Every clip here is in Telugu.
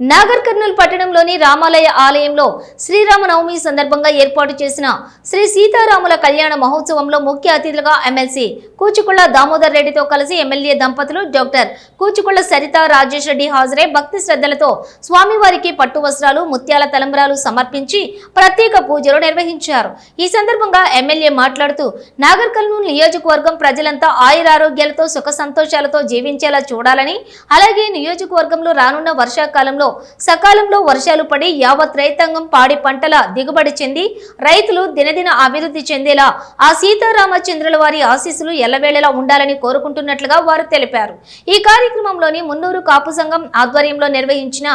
నాగర్ కర్నూల్ పట్టణంలోని రామాలయ ఆలయంలో శ్రీరామనవమి సందర్భంగా ఏర్పాటు చేసిన శ్రీ సీతారాముల కళ్యాణ మహోత్సవంలో ముఖ్య అతిథులుగా ఎమ్మెల్సీ కూచుకుళ్ళ దామోదర్ రెడ్డితో కలిసి ఎమ్మెల్యే దంపతులు డాక్టర్ కూచుకుళ్ళ సరిత రాజేష్ రెడ్డి హాజరై భక్తి శ్రద్ధలతో స్వామివారికి పట్టు వస్త్రాలు ముత్యాల తలంబ్రాలు సమర్పించి ప్రత్యేక పూజలు నిర్వహించారు. ఈ సందర్భంగా ఎమ్మెల్యే మాట్లాడుతూ నాగర్ కర్నూల్ నియోజకవర్గం ప్రజలంతా ఆయురారోగ్యాలతో సుఖ సంతోషాలతో జీవించేలా చూడాలని అలాగే నియోజకవర్గంలో రానున్న వర్షాకాలంలో సకాలంలో వర్షాలు పడి యావత్ రైతాంగం పాడి పంటల దిగుబడి చెంది రైతులు దినదిన అభివృద్ధి చెందేలా ఆ సీతారామచంద్రుల వారి ఆశీస్సులు ఎల్లవేళలా ఉండాలని కోరుకుంటున్నట్లుగా వారు తెలిపారు. ఈ కార్యక్రమంలోని మున్నూరు కాపు సంఘం ఆధ్వర్యంలో నిర్వహించిన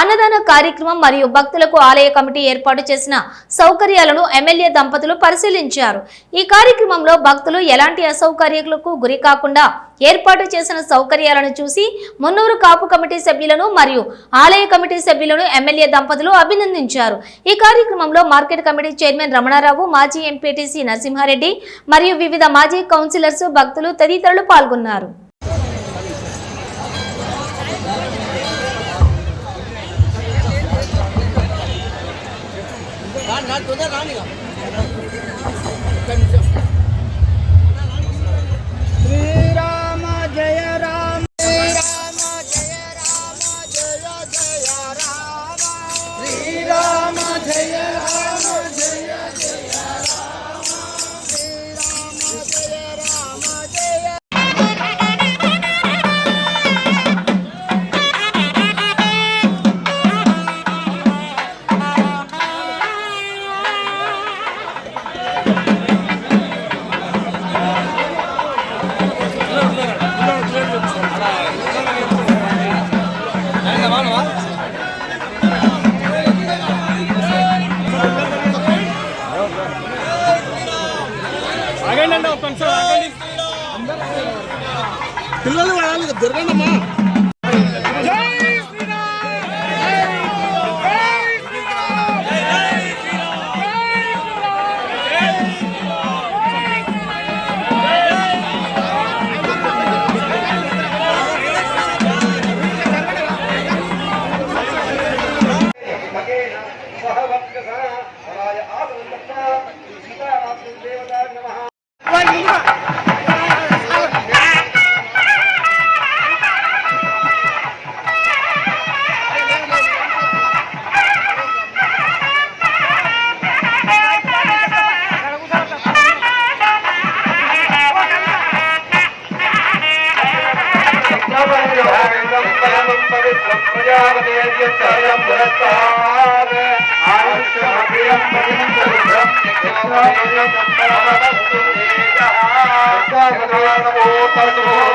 అన్నదాన కార్యక్రమం మరియు భక్తులకు ఆలయ కమిటీ ఏర్పాటు చేసిన సౌకర్యాలను ఎమ్మెల్యే దంపతులు పరిశీలించారు. ఈ కార్యక్రమంలో భక్తులు ఎలాంటి అసౌకర్యాలకు గురి కాకుండా ఏర్పాటు చేసిన సౌకర్యాలను చూసి మున్నూరు కాపు కమిటీ సభ్యులను మరియు ఆలయ కమిటీ సభ్యులను ఎమ్మెల్యే దంపతులు అభినందించారు. ఈ కార్యక్రమంలో మార్కెట్ కమిటీ చైర్మన్ రమణారావు మాజీ ఎంపీటీసీ నరసింహారెడ్డి మరియు వివిధ మాజీ కౌన్సిలర్స్ భక్తులు తదితరులు పాల్గొన్నారు. శ్రీరామ పిల్లలు వాడాలి దొరకండమ్మా नमः भागं Thank you.